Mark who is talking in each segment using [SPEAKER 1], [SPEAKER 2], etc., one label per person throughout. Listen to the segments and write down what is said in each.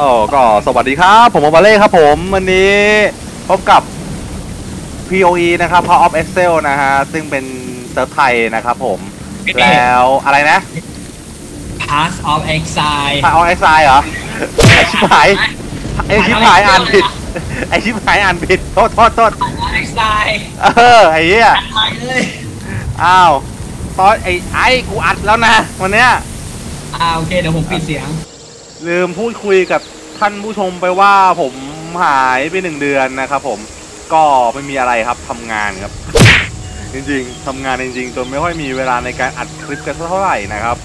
[SPEAKER 1] อ๋อก็สวัสดีครับ ผมโอบาเล่ครับผมวันนี้พบกับ POE นะครับ Power of Excel นะฮะ ซึ่งเป็นเซิร์ฟไทยนะครับผม แล้วอะไรนะ
[SPEAKER 2] Pass of Exile
[SPEAKER 1] Power of Excel เหรอ ไอชิบหายไอชิบหายอ่านผิด ไอชิบหายอ่านผิด โทษโทษโทษ
[SPEAKER 2] Pass of Exile
[SPEAKER 1] เออ ไอ้เหี้ย
[SPEAKER 2] ไปเลย
[SPEAKER 1] อ้าวตอนไอ้ไอ้กูอัดแล้วนะ วันเนี้ย
[SPEAKER 2] อ่าโอเคเดี๋ยวผมปิดเสียง
[SPEAKER 1] ลืมพูดคุยกับท่านผู้ชมไปว่าผมหายไปหนึ่งเดือนนะครับผมก็ไม่มีอะไรครับทำงานครับ จริงๆทำงานจริงๆจนไม่ค่อยมีเวลาในการอัดคลิปกันเท่าไหร่นะครับ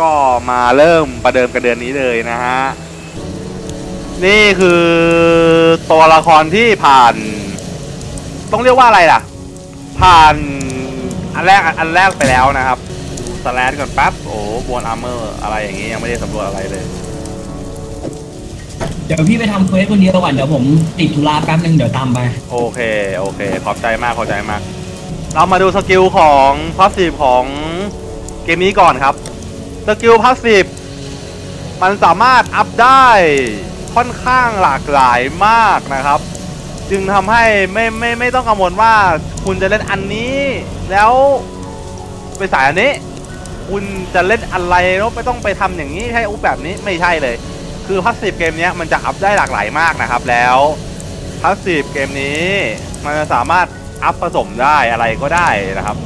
[SPEAKER 1] ก็มาเริ่มประเดิมกันเดือนนี้เลยนะฮะนี่คือตัวละครที่ผ่าน ต้องเรียกว่าอะไรล่ะ ผ่านอันแรกอันแรกไปแล้วนะครับสแลนก่อนแป๊บโอ้บนอาร์เมอร์อะไรอย่างงี้ยังไม่ได้สำรวจอะไรเลย
[SPEAKER 2] เดี๋ยวพี่ไปทำเควสคนเดียวก่อนเดี๋ยวผมติดธุระแป๊บนึงเดี๋ยวตามไป
[SPEAKER 1] โอเค โอเค ขอบใจมาก ขอบใจมาก เรามาดูสกิลของพาสซีฟของเกมนี้ก่อนครับ สกิลพาสซีฟมันสามารถอัพได้ค่อนข้างหลากหลายมากนะครับ จึงทำให้ไม่ไม่ไม่ต้องกังวลว่าคุณจะเล่นอันนี้ แล้วไปสายอันนี้ คุณจะเล่นอะไรแล้วไม่ต้องไปทำอย่างนี้ให้อุปแบบนี้ไม่ใช่เลย คือพาสซีฟเกมนี้มันจะอัพได้หลากหลายมากนะครับ แล้วพาสซีฟเกมนี้มันจะสามารถอัพผสมได้อะไรก็ได้นะครับ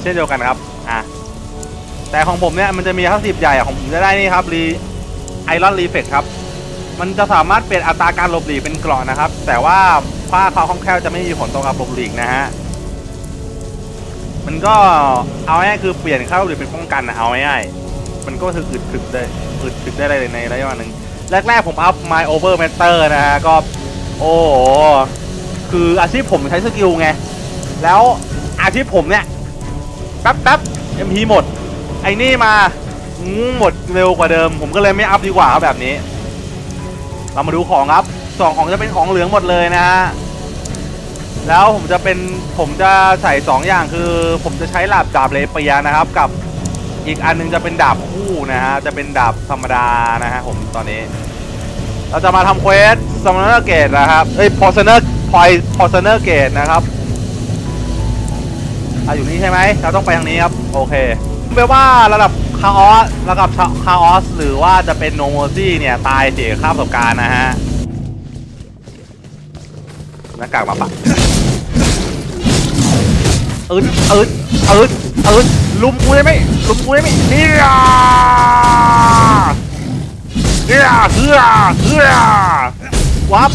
[SPEAKER 1] เช่นเดียวกันครับอะแต่ของผมเนี่ยมันจะมีพาสซีฟใหญ่ของผมจะได้นี่ครับรีไอรอนรีเฟกครับ มันจะสามารถเปลี่ยนอัตราการหลบหลีกเป็นเกราะนะครับ แต่ว่าผ้าคาคล่องแคล่วจะไม่มีผลต่อการหลบหลีกนะฮะมันก็เอาง่ายคือเปลี่ยนค่าหลบหลีกเป็นป้องกันนะเอาง่ายๆ มันก็คืออึดถึกได้อึดถึกได้เลยในระยะเวลาหนึ่งแรกๆผมอัพ My Over Matter นะฮะ ก็ โอ้โคืออาชีพผมใช้สกิลไง แล้วอาชีพผมเนี่ย แป๊บแป๊บเอ็มพีหมด ไอ้นี่มาหมดเร็วกว่าเดิม ผมก็เลยไม่อัพดีกว่าครับแบบนี้ เรามาดูของครับสองของจะเป็นของเหลืองหมดเลยนะฮะแล้วผมจะเป็นผมจะใส่สองอย่างคือ ผมจะใช้ดาบดาบเลเปียนะครับ กับ อีกอันหนึงจะเป็นดาบคู่นะฮะ จะเป็นดาบธรรมดานะฮะผมตอนนี้ เราจะมาทำเควสซัมเนอร์เกตนะครับเอ้ยพอ i เนอร์พอยพอ i เนอร์เกตนะครับอะอยู่นี่ใช่ไหมเราต้องไปทางนี้ครับ โอเคแปลว่าระดับคาออสระดับคาออสหรือว่าจะเป็นโนโมซี่เนี่ย ตายเสียค่าประสบการณ์นะฮะหน้ากากมาปะอึดอึดอึดอึด ลุมกูได้ไหมลุมกูได้ไหมนี่อะเฮียเฮียเฮียวับ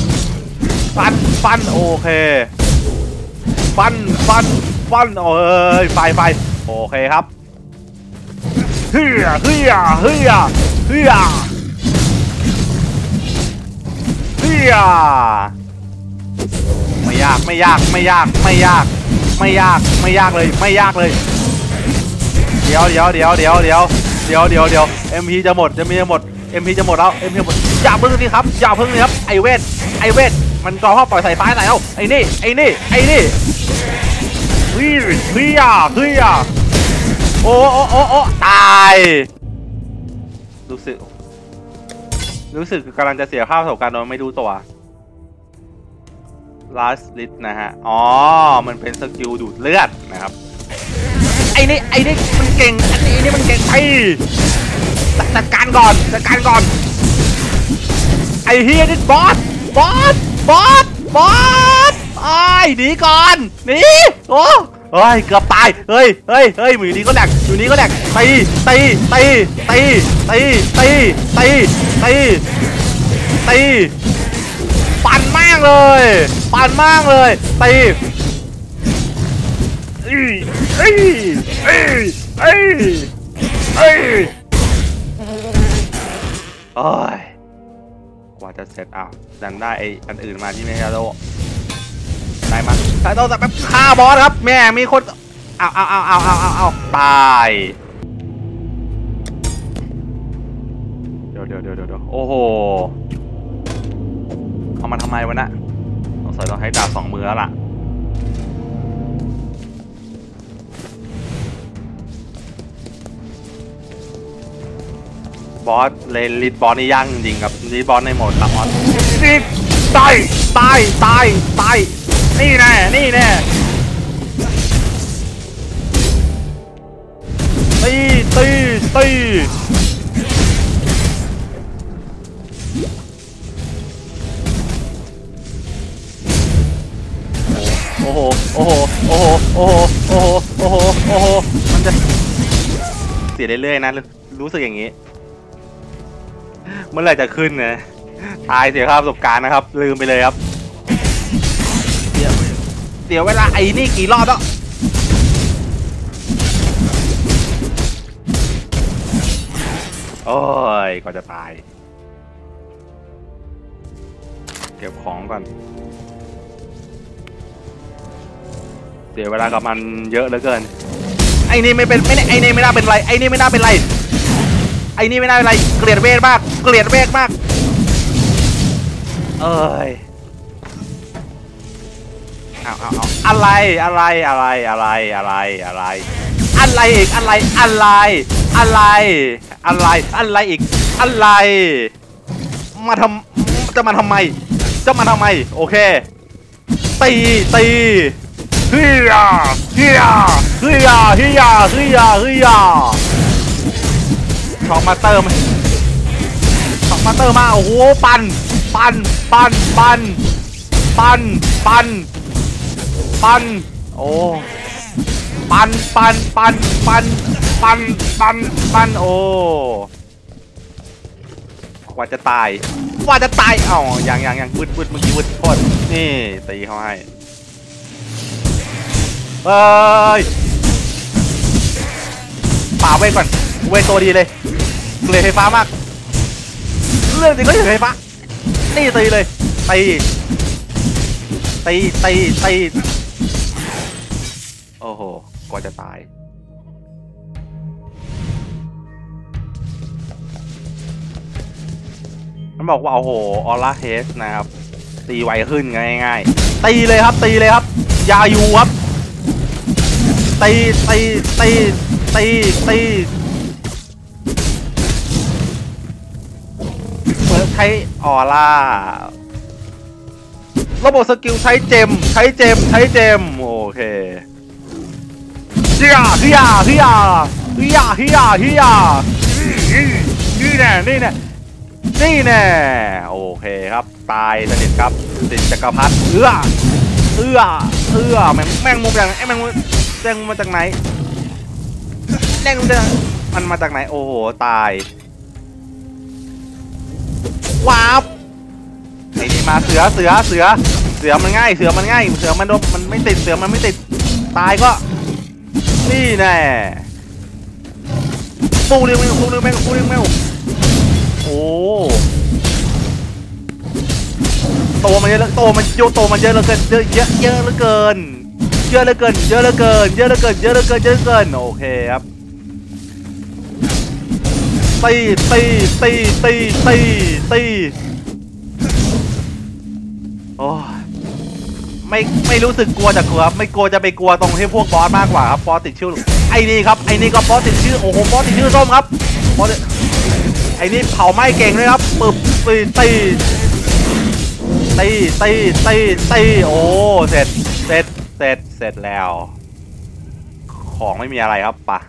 [SPEAKER 1] ฟันฟันโอเคฟันฟันฟันโอ้ยไฟไฟโอเคครับเฮียเฮียเฮียเฮียเฮียไม่ยากไม่ยากไม่ยากไม่ยาก ไม่ยากไม่ยากเลยไม่ยากเลย ดี๋ยวเดี๋ยวเดี๋ยวเดี๋ยวเดี๋ยวเดี๋ยวเดี๋ยวเดี๋ยวเอ็มพีจะหมดจะมีจะหมดเอ็มพีจะหมดแล้วเอ็มพีหมดอย่าเพิ่งสิครับอย่าเพิ่งเลยครับไอเวทไอเวทมันกรอพ่อปล่อยสายฟ้าไหนเอ้าไอ้นี่ไอ้นี่ไอ้นี่เฮ้ยเฮ้ยอะเฮ้ยอะโอ้โอ้โอ้โอ้ตายรู้สึก รู้สึกกำลังจะเสียค่าประสบการณ์โดยไม่รู้ตัว last lit นะฮะ อ๋อ มันเป็นสกิลดูดเลือดนะครับ ไอ้นี่ไอ้นี่มันเก่งอันนี้ไอ้นี่มันเก่งไปจัดการก่อนจัดการก่อนไอ้เฮียนี่บอสบอสบอสบอสไอ้ยหนีก่อนหนีโอ้เฮ้ยเกือบตายเฮ้ยเฮ้ยเฮ้ยอยู่นี้ก็แหลกอยู่นี้ก็แหลกตีตีตีตีตีตีตีตีตีปั่นมากเลย ปั่นมากเลยตี อ้ยเอ้ยเอ้ยเอ้ยเอ้ยโอ้ยกว่าจะเสร็จอ้าวดันได้ไออันอื่นมาที่ไม่ใช่โลได้มาใช้โตแต่แป๊บฆ่าบอสครับ แม่มีคนเอาเอาเอาเอาเอาเอาเอาตายเดี๋ยวเดี๋ยวเดี๋ยวเดี๋ยวโอ้โหเอามาทำไมวะนะสงสัยต้องใช้ดาบสองมือแล้วล่ะ บบอสเลยลิดบอสนี่ยากจริงๆครับลิดบอสในโหมดตับออสนี่ตายตายตายตายนี่แน่นี่แน่ตีตีตีโอ้โหโอ้โหโอ้โหโอ้โหโอ้โหโอ้โหโอ้โหมันจะเสียเรื่อยๆนะรู้รู้สึกอย่างนี้ เมื่อไหร่จะขึ้นนะตายเสียค่าประสบการณ์นะครับ ลืมไปเลยครับเสียเสียเวลาไอ้นี่กี่รอบแล้วโอ้ยก็จะตาย เก็บของก่อนเสียเวลากับมันเยอะเหลือเกิน ไอ้นี่ไม่เป็นไม่ไอ้นี่ไม่น่าเป็นไร ไอ้นี่ไม่น่าเป็นไร ไอ้นี่ไม่น่าเป็นไร เกลียดเวทมาก เกลียดเวทมาก เอ้ยเอาเอาเอาอะไรอะไรอะไรอะไรอะไรอะไร อะไรอีกอะไรอะไร อะไร อะไรอะไรอีกอะไร มาทำจะมาทำไม จะมาทำไม โอเค ตีตีเฮียเฮียเฮียเฮียเฮียเฮีย ช็อกมาเตอร์มาช็อกมาเตอร์มา โอ้โห ปัน ปัน ปัน ปัน ปัน ปัน ปัน โอ้ ปัน ปัน ปัน ปัน ปัน ปัน ปัน โอ้กว่าจะตาย กว่าจะตาย เอ้ายังยังยังวืดวืดเมื่อกี้วืดโคตรนี่ตีเขาให้เฮ้ยป่าเวทก่อนเวทตัวดีเลย เลยไฟฟ้ามาก เรื่องจริงก็เกลียดไฟฟ้าตีตีเลย ตี ตี ตี ตี โอ้โหกว่าจะตายมันบอกว่าโอ้โหออร่าเฮสนะครับ ตีไวขึ้นง่ายๆ ตีเลยครับ ตีเลยครับ ยาอยูครับ ตี ตี ตี ตี ตี เปิดใช้ออร่า ระบบสกิลใช้เจม ใช้เจม ใช้เจม โอเคเฮียเฮียเฮียเฮียเฮียเฮียนี่แน่นี่แน่นี่แน่โอเคครับ ตายสนิทครับสิทธิ์จักรพรรดิเอื้อเอื้อเอื้อแม่งแม่งมุมจากไหนไอ้แม่งมุมแม่งมุมมาจากไหนแม่งมุมจากไหนมันมาจากไหนโอ้โหตาย ว้าบไอ้นี่มาเสือเสือเสือเสือมันง่าย เสือมันง่าย เสือมันโดนมันไม่ติดเสือมันไม่ติดตายก็นี่แน่ปูเรียงแมวปูเรียงแมวปูเรียงแมวโอ้โตมันเยอะเหลือโตมันโยโตมันเยอะเหลือเกินเยอะเยอะเยอะเหลือเกินเยอะเหลือเกินเยอะเหลือเกินเยอะเหลือเกินเยอะเหลือเกินเยอะเหลือเกินโอเคครับ ตีตีตีตีตีตีโอ้ยไม่ไม่รู้สึกกลัวจากกลัวครับไม่กลัวจะไปกลัวตรงที่พวกบอสมากกว่าครับบอสติดชื่อไอ้นี่ครับไอ้นี่ก็บอสติดชื่อโอ้โหบอสติดชื่อส้มครับบอสไอ้นี่เผาไหม้เก่งเลยครับปึบตีตีตีตีตีตีโอ้เสร็จเสร็จเสร็จเสร็จแล้ว ของไม่มีอะไรครับปะ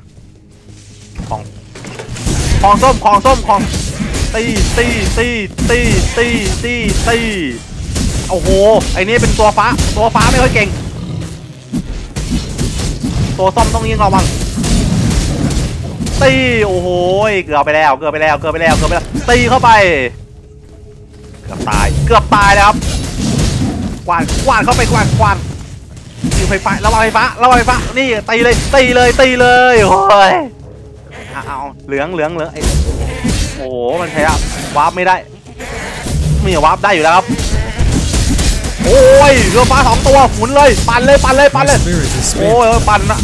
[SPEAKER 1] ของ ของส้มของส้มของตีตีตีตีตีตีตีโอ้โหไอ้นี่เป็นตัวฟ้าตัวฟ้าไม่ค่อยเก่ง ตัวส้มต้องยิงระวังตีโอ้โหเกือบไปแล้วเกือบไปแล้วเกือบไปแล้วเกือบไปแล้วตีเข้าไป เกือบตายเกือบตายแล้วครับกวาดกวาดเข้าไปกวาดกวาดยิงไฟฟ้าระวังไฟฟ้าระวังไฟฟ้านี่ตีเลยตีเลยตีเลยโอ้ย เอาเอาเหลืองเหลืองเหลืองไอ้โอ้โหมันใช้อะวาร์ปไม่ได้มีวาร์ปได้อยู่แล้วครับโอ้ยเรือฟ้าสองตัวหมุนเลยปั่นเลยปั่นเลยปั่นเลยโอ้ยปั่นนะ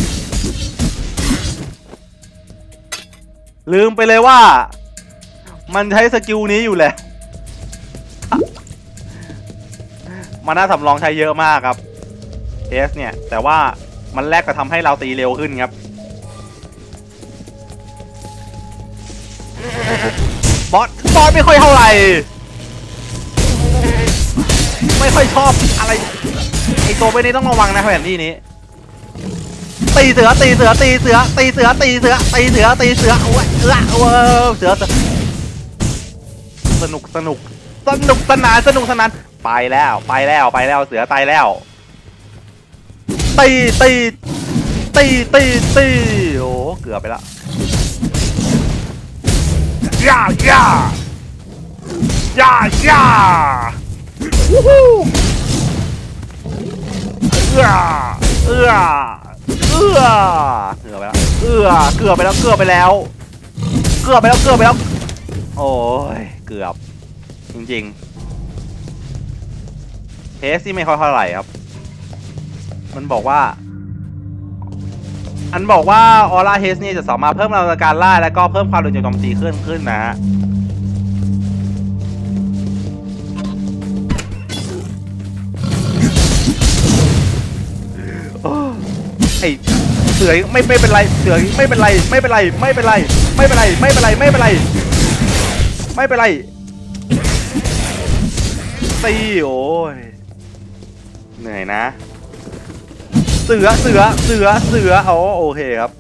[SPEAKER 1] ลืมไปเลยว่า มันใช้สกิลนี้อยู่แหละมันน่าสำรองใช้เยอะมากครับเอสเนี่ย แต่ว่ามันแลกกับทำให้เราตีเร็วขึ้นครับ บอสบอสไม่ค่อยเท่าไหร่ไม่ค่อยชอบอะไรไอตัวไปนี้ต้องระวังนะแผนที่นี้ ตีเสือตีเสือตีเสือตีเสือตีเสือตีเสือตีเสือโอ้ยเออเออเสือเสือสนุกสนุกสนุกสนานสนุกสนานไปแล้วไปแล้วไปแล้วเสือตายแล้วตีตีตีตีตีโอ้เกือบไปละ ย่าย่าย่าย่าวู้ฮู้เอื้อเอื้อเอื้อเกือบไปแล้วเอื้อเกือบไปแล้วเกือบไปแล้ว เกือบไปแล้วเกือบไปแล้ว โอ้ยเกือบ จริงๆเทสที่ไม่ค่อยเท่าไหร่ครับ มันบอกว่า อันบอกว่าออร่าเฮสนี่จะสามารถเพิ่มกำลังการล่าและก็เพิ่มความเร็วโจมตีขึ้นขึ้นนะฮะโอ้ไอเสือไม่ไม่เป็นไรเสือไม่เป็นไรไม่เป็นไรไม่เป็นไรไม่เป็นไรไม่เป็นไรไม่เป็นไรไม่เป็นไรตีโอ้ยเหนื่อยนะ เสือเสือเสือเสือโอ้โอเคครับ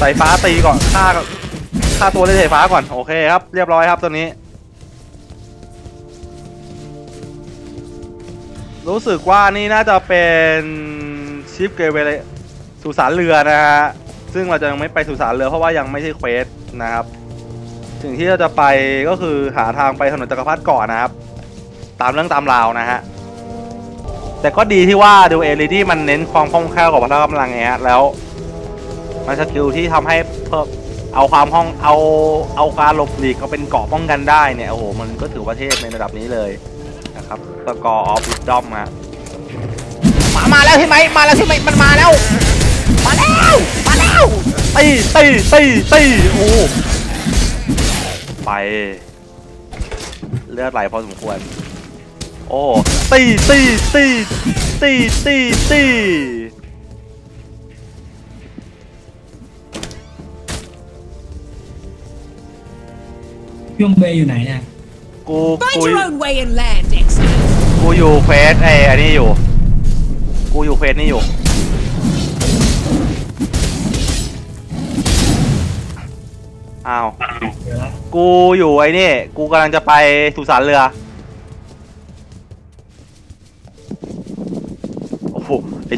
[SPEAKER 1] สายฟ้าตีก่อนฆ่าฆ่าตัวเล่นสายฟ้าก่อนโอเคครับ เรียบร้อยครับตัวนี้ รู้สึกว่านี่น่าจะเป็นชิปเกเวเลยสุสานเรือนะฮะซึ่งเราจะยังไม่ไปสุสานเรือเพราะว่ายังไม่ใช่เควสนะครับสิ่งที่เราจะไปก็คือหาทางไปถนนจักรพรรดิก่อนนะครับ ตามเรื่องตามราวนะฮะ แต่ก็ดีที่ว่าดูเอลิที่มันเน้นความคล่องแคล่วกับพละกำลังไงฮะแล้ว มันสกิลที่ทำให้เพิ่มเอาความห้องเอาเอาการหลบหลีกเอาเป็นเกราะป้องกันได้เนี่ย โอ้โห มันก็ถือว่าเทพในระดับนี้เลยนะครับสกอร์ออฟวิดดอมฮะมามาแล้วใช่ไหมมาแล้วใช่ไหมมันมาแล้ว มาแล้วมาแล้วตีตีตีตีโอ้โหไป เลือดไหลพอสมควร โอ้ตีตีตีตีตีตี
[SPEAKER 2] พี่ยมเบย์อยู่ไหนเนี่ย
[SPEAKER 1] กู
[SPEAKER 3] Find
[SPEAKER 1] กู
[SPEAKER 3] your own way and land, excellent.
[SPEAKER 1] กูอยู่เควสไอ้อันนี้อยู่ กูอยู่เควสนี่อยู่อ้าว
[SPEAKER 2] เดี๋ยวละ
[SPEAKER 1] กูอยู่ไอ้นี่ กูกำลังจะไปสุสานเรือโอ้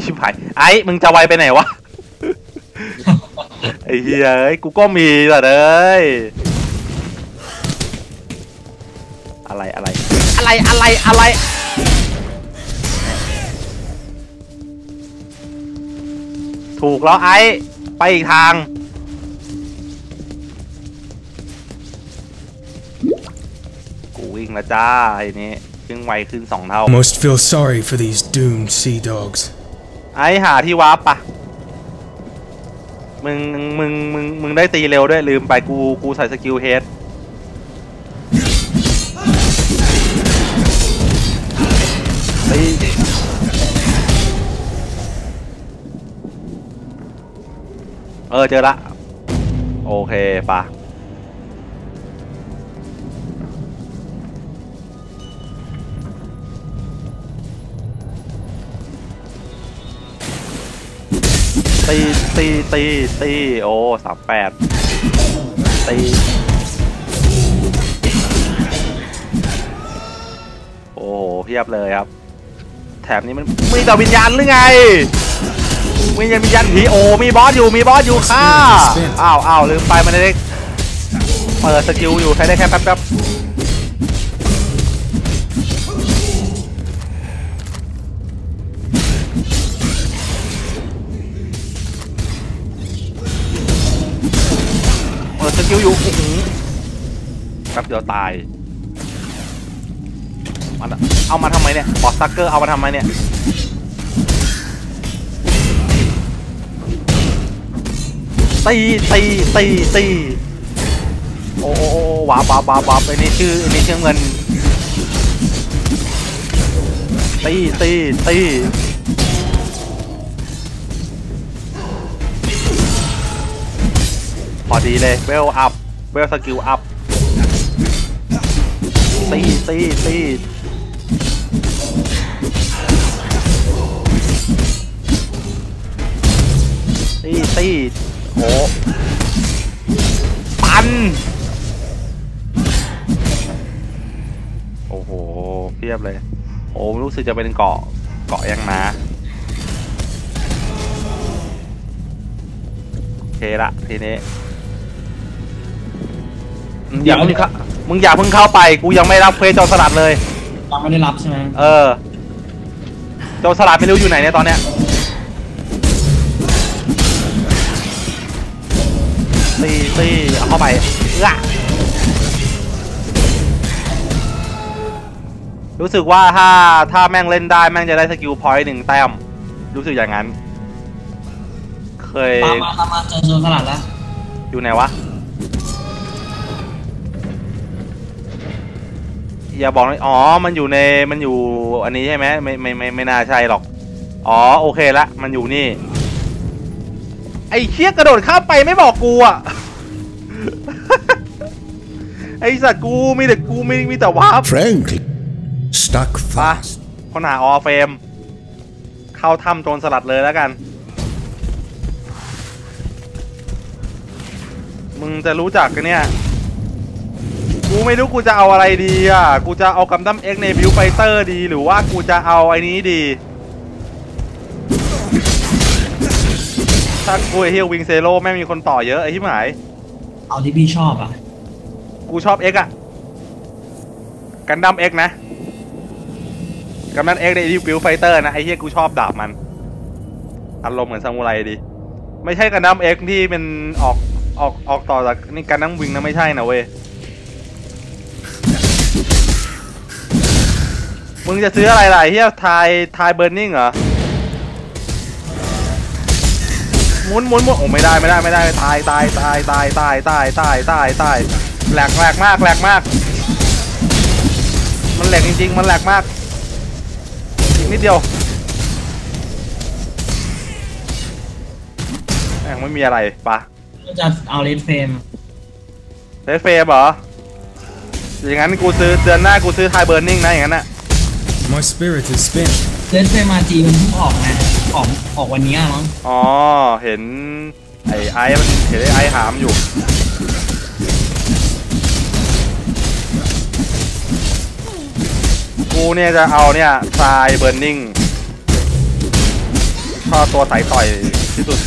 [SPEAKER 1] ชิบหายไอ้มึงจะไวไปไหนวะไอ้เหี้ยเอ้ยกูก็มีแต่เอ้ยอะไรอะไรอะไรอะไรอะไรถูกแล้วไอ้ไปอีกทางกูวิ่งแล้วจ้าไอ้นี่วิ่งไวขึ้นสองเท่า
[SPEAKER 4] Almost feel sorry for these doomed sea dogs.
[SPEAKER 1] ไอ้หาที่วาร์ปปะมึงมึงมึงมึงได้ตีเร็วด้วยลืมไปกูกูใส่สกิลเฮดเออเจอละ โอเคปะ ตีตีตีตีโอ้สามแปดตีโอ้โหเพียบเลยครับ แถบนี้มันมีแต่วิญญาณหรือไงวิญญาณวิญญาณผีโอมีบอสอยู่มีบอสอยู่ค่ะอ้าวอ้าวลืมไปมันได้เปิดสกิลอยู่ใช้ได้แค่แป๊บแป๊บเดียวตายมันเอามาทำไมเนี่ยบอสซักเกอร์เอามาทำไมเนี่ยตีตีตีตีโอ้โอ้โอ้วาบวาบวาบวาไอ้นี่ชื่อไอ้นี่ชื่อเงินตีตีตีพอดีเลยเวลอัพเวลสกิลอัพ ตีตีตีตีตีโอ้ปัน โอ้โหเพียบเลย โอ้รู้สึกจะเป็นเกาะ เกาะยังนะโอเคละทีนี้มึงอย่าเพิ่งเข้า มึงอย่าเพิ่งเข้าไป กูยังไม่รับเควสโจรสลัดเลย
[SPEAKER 2] ยังไม่ได้รับใช่ไหม
[SPEAKER 1] เออ โจรสลัดไม่รู้อยู่ไหนเนี่ยตอนเนี้ยตีตีเอาเข้าไปเอื้อรู้สึกว่าถ้าถ้าแม่งเล่นได้แม่งจะได้สกิลพอยต์หนึ่งแต้ม รู้สึกอย่างนั้น เคย
[SPEAKER 2] ตามมาตามมาเจอโจรสลัดแล้ว
[SPEAKER 1] อยู่ไหนวะ อย่าบอกนะอ๋อ มันอยู่ในมันอยู่อันนี้ใช่ไหมไม่ไม่ไม่ไม่น่าใช่หรอก อ๋อโอเคละ มันอยู่นี่ ไอ้เชี่ยกระโดดข้ามไปไม่บอกกูอะไอ้สัตว์กูมีแต่กูมีมีแต่วาร์ป
[SPEAKER 4] Frankly, stuck
[SPEAKER 1] ปะ
[SPEAKER 4] fast.
[SPEAKER 1] คนหาออเฟรมเข้าถ้ำโจรสลัดเลยแล้วกัน มึงจะรู้จักกันเนี่ย กูไม่รู้กูจะเอาอะไรดีอะ กูจะเอากัมดัมเอ็กในบิวไฟเตอร์ดี หรือว่ากูจะเอาไอ้นี้ดีถ้ากูไอ้เฮียวิงเซโร่แม่งมีคนต่อเยอะไอ้ที่หมาย
[SPEAKER 2] เอาที่พี่ชอบอะ
[SPEAKER 1] กูชอบเอ็กอะกันดั้มเอ็กนะกันดั้มเอ็กในดิวบิวไฟเตอร์นะไอ้เหี้ยกูชอบดาบมันอารมณ์เหมือนซามูไรดี ไม่ใช่กันดั้มเอ็กที่เป็นออกออกออกต่อจากนี่กันดั้มวิงนะไม่ใช่นะเว้ย มึงจะซื้ออะไรล่ะไอ้เฮียทายทายเบิร์นนิ่งเหรอหมุนหมุนหมุนโอ้ไม่ได้ไม่ได้ไม่ได้ตายตายตายตายตายตายตายตายตายแหลกแหลกมากแหลกมาก มันแหลกจริงๆ มันแหลกมากอีกนิดเดียวแม่งไม่มีอะไรปะ
[SPEAKER 2] ก็จะเอาเลดเฟรม
[SPEAKER 1] เซฟเฟมเหรออย่างนั้นกูซื้อเดือนหน้ากูซื้อไทยเบิร์นนิ่งนะอย่างนั้นน่ะ
[SPEAKER 4] My spirit is spent.
[SPEAKER 2] เลดเฟรมมาจีมันเพิ่งออกนะออกออกวันนี้มั้ง
[SPEAKER 1] อ๋อ เห็น ไอ้ไอ้มันเห็นไอ้ไอ้หามอยู่ กูเนี่ยจะเอาเนี่ยทรายเบิร์นนิ่งชอบตัวสายต่อยที่สุด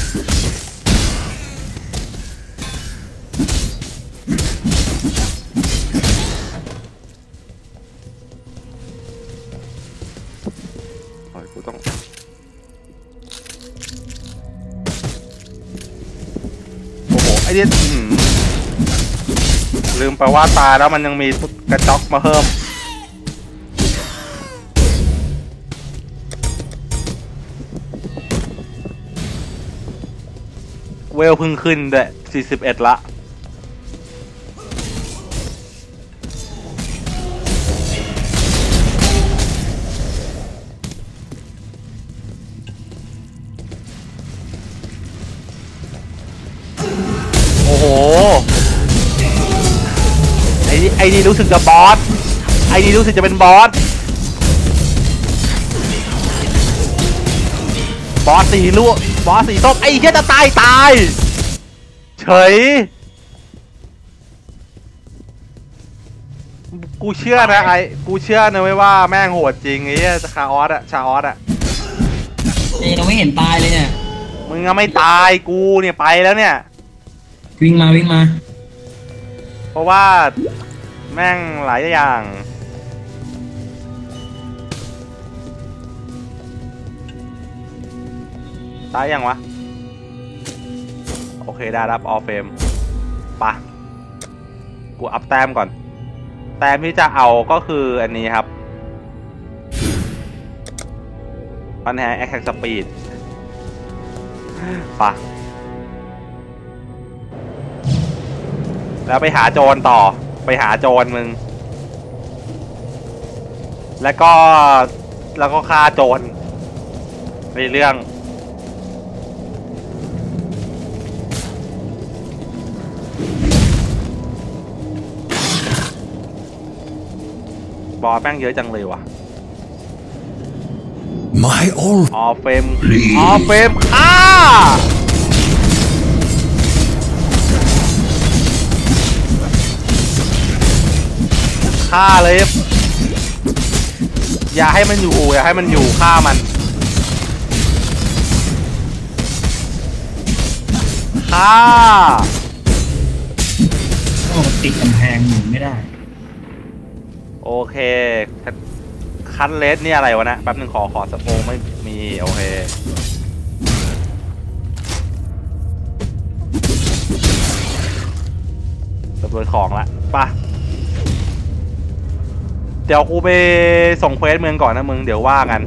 [SPEAKER 1] อ้โหไอเดียอื้อหือลืมไปว่าตายแล้วมันยังมีกระจอกมาเพิ่ม เวลพึ่งขึ้นด้วย41 ละ ไอ้นี่ไอ้นี่รู้สึกจะบอส ไอ้นี่รู้สึกจะเป็นบอส บอสสีลูกบอสสีส้มไอ้เหี้ยจะตายตาย เฉย กูเชื่อนะไอ้ กูเชื่อนะไว้ยว่าแม่งโหดจริงไอ้เหี้ยคาออสอะชาออสอะ
[SPEAKER 2] เอ้ยเราไม่เห็นตายเลยเนี่ย
[SPEAKER 1] มึงยังไม่ตายกูเนี่ยไปแล้วเนี่ย
[SPEAKER 2] วิ่งมาวิ่งมา
[SPEAKER 1] เพราะว่า แม่งหลายอย่าง ตายยังวะ โอเคได้รับออฟเฟมปะกูอัพแต้มก่อน แต้มที่จะเอาก็คืออันนี้ครับปัญหาแอคแท็กสปีดปะแล้วไปหาโจรต่อ ไปหาโจรมึง แล้วก็แล้วก็ฆ่าโจรในเรื่อง บอแป้งเยอะจังเลยว่ะ
[SPEAKER 4] My old
[SPEAKER 1] อ๋อเฟมอ๋อเฟมอ้า ฆ่าเลย อย่าให้มันอยู่ อย่าให้มันอยู่ฆ่ามันฆ่า
[SPEAKER 2] โอ้ติดกำแพงหมุนไม่ได้
[SPEAKER 1] โอเค คันเลสเนี่ยอะไรวะนะ แป๊บหนึ่งขอขอสโปงไม่มี โอเคตำรวจของละไปะเดี๋ยวกูไปส่งเควสเมืองก่อนนะมึง เดี๋ยวว่ากัน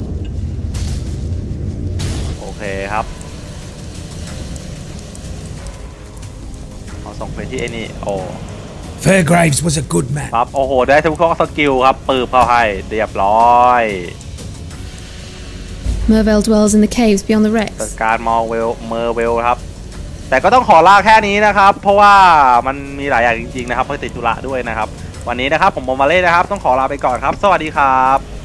[SPEAKER 1] โอเคครับเอาส่งเควสที่ไอ้นี่โอ้
[SPEAKER 4] Fairgraves was a good man.
[SPEAKER 1] ครับ โอ้โห ได้ทุกข้อสกิลครับ ปืบเข้าให้ เรียบร้อย
[SPEAKER 5] Mervale dwells in the caves beyond the
[SPEAKER 1] จัด
[SPEAKER 5] wrecks.
[SPEAKER 1] การมอลเวลเมอร์เวลครับ แต่ก็ต้องขอลาแค่นี้นะครับ เพราะว่ามันมีหลายอย่างจริงๆนะครับ เพื่อติดธุระด้วยนะครับ วันนี้นะครับผมโมมาเล่นะครับ ต้องขอลาไปก่อนครับ สวัสดีครับ